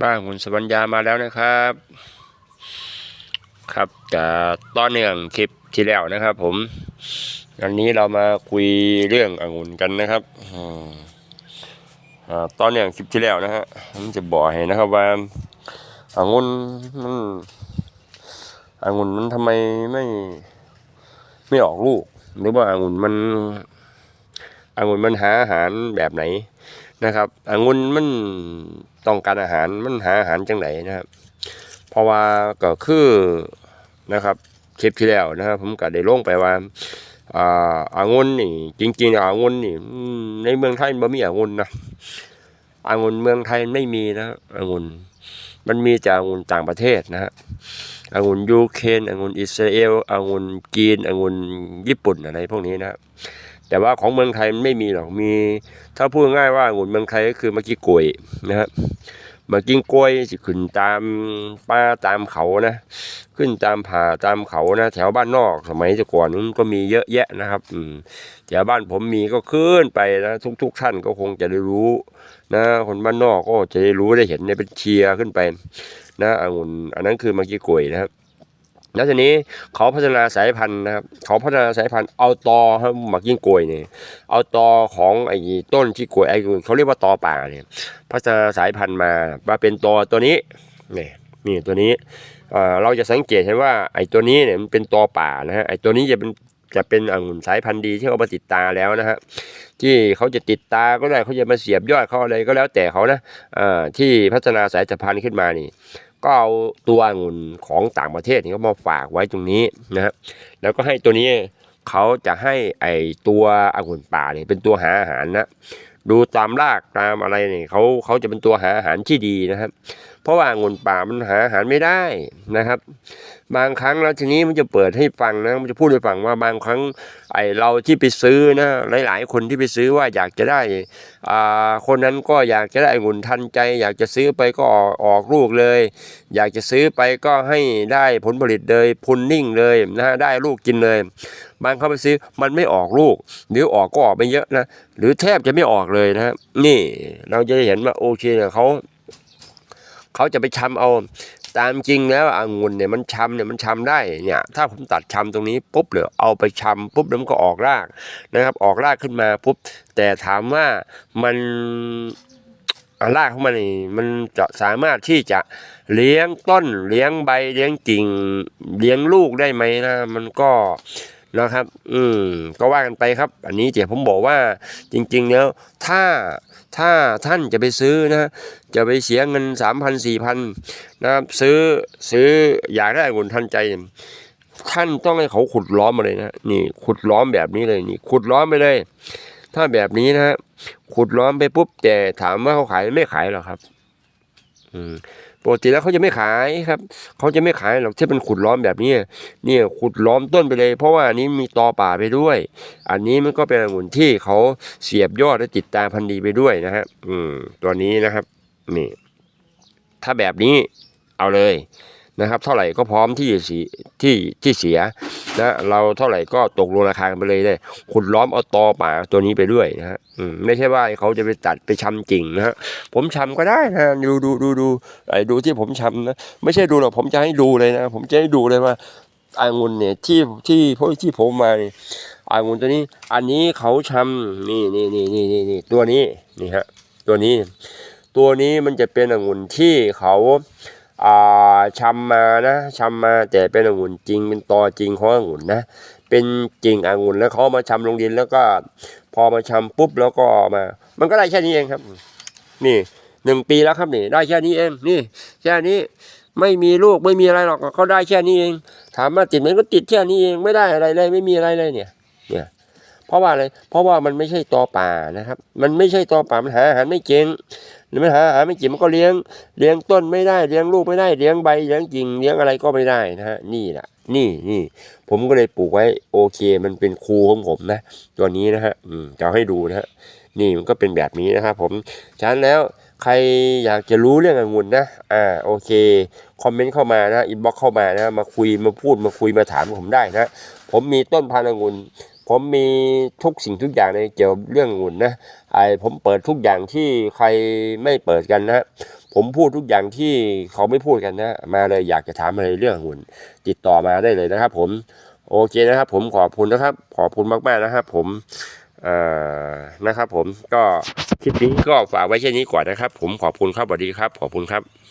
บ้านคุณสวัญญามาแล้วนะครับ ครับจากต้อนเนื่องคลิปที่แล้วนะครับ ผมวันนี้เรามาคุยเรื่ององุ่นกันนะครับอ่าตอนเนื่องคลิปที่แล้วนะฮะผมจะบอกให้นะครับว่าองุ่นมันองุ่นมันทำไมไม่ไม่ออกลูก หรือว่าองุ่นมันองุ่นมันหาอาหารแบบไหน นะครับองุ่นมันต้องการอาหารมันหาอาหารจังไหนนะครับ เพราะว่าก็คือนะครับคลิปที่แล้วนะครับ ผมก็ได้ลงไปว่าอ่าองุ่นนี่ จริงๆแล้วองุ่นนี่ในเมืองไทยมันบ่มีองุ่นนะองุ่นเมืองไทยไม่มีนะองุ่นมันมีจากองุ่นต่างประเทศนะฮะองุ่นยูเครนองุ่นอิสราเอลองุ่นจีนองุ่นญี่ปุ่นอะไรพวกนี้นะครับ แต่ว่าของเมืองไทยมันไม่มีหรอกมี ถ้าพูดง่ายว่าองุ่นเมืองไทยก็คือมะกี้กล้วยนะครับมะกี้กล้วยสิขึ้นตามป่าตามเขานะ ขึ้นตามผาตามเขานะ แถวบ้านนอกสมัยแต่ก่อนนั้นก็มีเยอะแยะนะครับ อืมแถวบ้านผมมีก็ขึ้นไปนะทุกๆท่านก็คงจะได้รู้ นะ คนบ้านนอกก็จะได้รู้ได้เห็นเนี่ยเป็นเชียร์ขึ้นไป นะองุ่นอันนั้นคือมะกี้กล้วยนะครับ แล้วทีนี้เขาพัฒนาสายพันธุ์นะครับเขาพัฒนาสายพันธุ์เอาตอครับหมักยิ่งกลวยเนี่ยเอาตอของไอ้ต้นที่กลวยไอ้เขาเรียกว่าตอป่าเนี่ยพัฒนาสายพันธุ์มามาเป็นตอตัวนี้นี่นี่ตัวนี้เอ่อเราจะสังเกตเห็นว่าไอ้ตัวนี้เนี่ยมันเป็นตอป่านะฮะไอ้ตัวนี้จะเป็นจะเป็นองุ่นสายพันธุ์ดีที่เขามาติดตาแล้วนะฮะที่เขาจะติดตาก็ได้เขาจะมาเสียบยอดเขาอะไรก็แล้วแต่เขานะอ่อที่พัฒนาสายพันธุ์ขึ้นมานี่ ก็เอาตัวองุ่นของต่างประเทศนี่เขามาฝากไว้ตรงนี้นะฮะแล้วก็ให้ตัวนี้เขาจะให้ไอตัวองุ่นป่าเนี่ยเป็นตัวหาอาหารนะดูตามรากตามอะไรเนี่ยเขาเขาจะเป็นตัวหาอาหารที่ดีนะครับ เพราะว่าองุ่นป่ามันหาอาหารไม่ได้นะครับ บางครั้งแล้วทีนี้มันจะเปิดให้ฟังนะ มันจะพูดให้ฟังว่าบางครั้งไอเราที่ไปซื้อนะหลาย ๆ คนที่ไปซื้อว่าอยากจะได้อ่าคนนั้นก็อยากจะได้องุ่นทันใจ อยากจะซื้อไปก็ออกออกลูกเลย อยากจะซื้อไปก็ให้ได้ผลผลิตเลยพุนนิ่งเลยนะได้ลูกกินเลย บางเขาไปซื้อมันไม่ออกลูก หรือออกก็ออกไม่เยอะนะหรือแทบจะไม่ออกเลยนะนี่เราจะเห็นว่าโอเคเนี่ยเขาเขาจะไปช้ำเอา ตามจริงแล้วองุ่นเนี่ยมันชำเนี่ยมันชำได้เนี่ยถ้าผมตัดชำตรงนี้ปุ๊บเลยเอาไปชำปุ๊บแล้วมันก็ออกรากนะครับ ออกรากขึ้นมาปุ๊บแต่ถามว่ามันรากของมันนี่มันจะสามารถที่จะเลี้ยงต้น เลี้ยงใบเลี้ยงกิ่ง เลี้ยงลูกได้ไหมนะ มันก็ นะครับ อืม ก็ว่ากันไปครับ อันนี้เดี๋ยวผมบอกว่าจริง ๆ แล้ว ถ้าถ้าท่านจะไปซื้อนะ จะไปเสียเงินสามพันสี่พันนะครับซื้อซื้ออยากได้องุ่นทันใจ ท่านต้องให้เขาขุดล้อมมาเลยนะนี่ขุดล้อมแบบนี้เลยนี่ ขุดล้อมไปเลย ถ้าแบบนี้นะขุดล้อมไปปุ๊บแต่ถามว่าเขาขายไม่ขายหรอครับ อืม ปกติแล้วเขาจะไม่ขายครับเขาจะไม่ขายหรอกที่เป็นขุดล้อมแบบนี้เนี่ยขุดล้อมต้นไปเลย เพราะว่าอันนี้มีตอป่าไปด้วย อันนี้มันก็เป็นองุ่นที่เขาเสียบยอดและติดตามพันธุ์ดีไปด้วยนะฮะอืมตัวนี้นะครับนี่ถ้าแบบนี้เอาเลยนะครับ เท่าไหร่ก็พร้อมที่จะเสียที่ที่เสีย นะเราเท่าไหร่ก็ตกลงราคากันไปเลยเลยขุดล้อมเอาตอป่าตัวนี้ไปด้วยนะฮะไม่ใช่ว่าเขาจะไปตัดไปชำจริงนะฮะผมชำก็ได้นะดูดูดูดูไอ้ดูที่ผมชำนะไม่ใช่ดูหรอกผมจะให้ดูเลยนะ ผมจะให้ดูเลยว่าอางุ่นเนี่ยที่ที่พวกที่ผมมาเนี่ยอางุ่นตัวนี้ อันนี้เขาชำนี่นี่นี่นี่นี่นี่ตัวนี้นี่ฮะตัวนี้ ตัวนี้มันจะเป็นองุ่นที่เขา อ่าชำมานะชำมาแต่เป็นองุ่นจริง เป็นตอจริงขององุ่นนะ เป็นจริงองุ่นแล้วเขามาชำลงดินแล้วก็ พอมาชำปุ๊บแล้วก็มา มันก็ได้แค่นี้เองครับ นี่หนึ่งปีแล้วครับนี่ ได้แค่นี้เองนี่ แค่นี้ไม่มีลูกไม่มีอะไรหรอกเขาได้แค่นี้เอง ถามว่าติดไหมันก็ติดแค่นี้เองไม่ได้อะไรเลยไม่มีอะไรเลยเนี่ย เนี่ยเพราะว่าอะไรเพราะว่ามันไม่ใช่ตอป่านะครับ มันไม่ใช่ตอป่ามันหาอาหารไม่เก่ง มันหาอาหารไม่เก่มันก็เลี้ยงเลี้ยงต้นไม่ได้เลี้ยงลูกไม่ได้เลี้ยงใบเลี้ยงกิ่งเลี้ยงอะไรก็ไม่ได้นะฮะนี่แหละนี่นี่ผมก็เลยปลูกไว้โอเค มันเป็นครูของผมนะตัวนี้นะฮะอืมจะให้ดูนะฮะนี่มันก็เป็นแบบนี้นะครับผมฉะนั้นแล้วใครอยากจะรู้เรื่ององุ่นนะ อ่า โอเค คอมเมนต์เข้ามานะ อินบ็อกเข้ามานะ มาคุย มาพูด มาคุย มาถามผมได้นะ ผมมีต้นพันธุ์องุ่น ผมมีทุกสิ่งทุกอย่างในเกี่ยวกับเรื่ององุ่นนะไอผมเปิดทุกอย่างที่ใครไม่เปิดกันนะผมพูดทุกอย่างที่เขาไม่พูดกันนะ มาเลยอยากจะถามอะไรเรื่องหุ่น ติดต่อมาได้เลยนะครับ ผมโอเคนะครับ ผมขอบคุณนะครับ ขอบคุณมากๆนะครับ ผมเอ่อนะครับ ผมก็คลิปนี้ก็ฝากไว้แค่นี้ก่อนนะครับ ผมขอบคุณครับสวัสดีครับ ขอบคุณครับ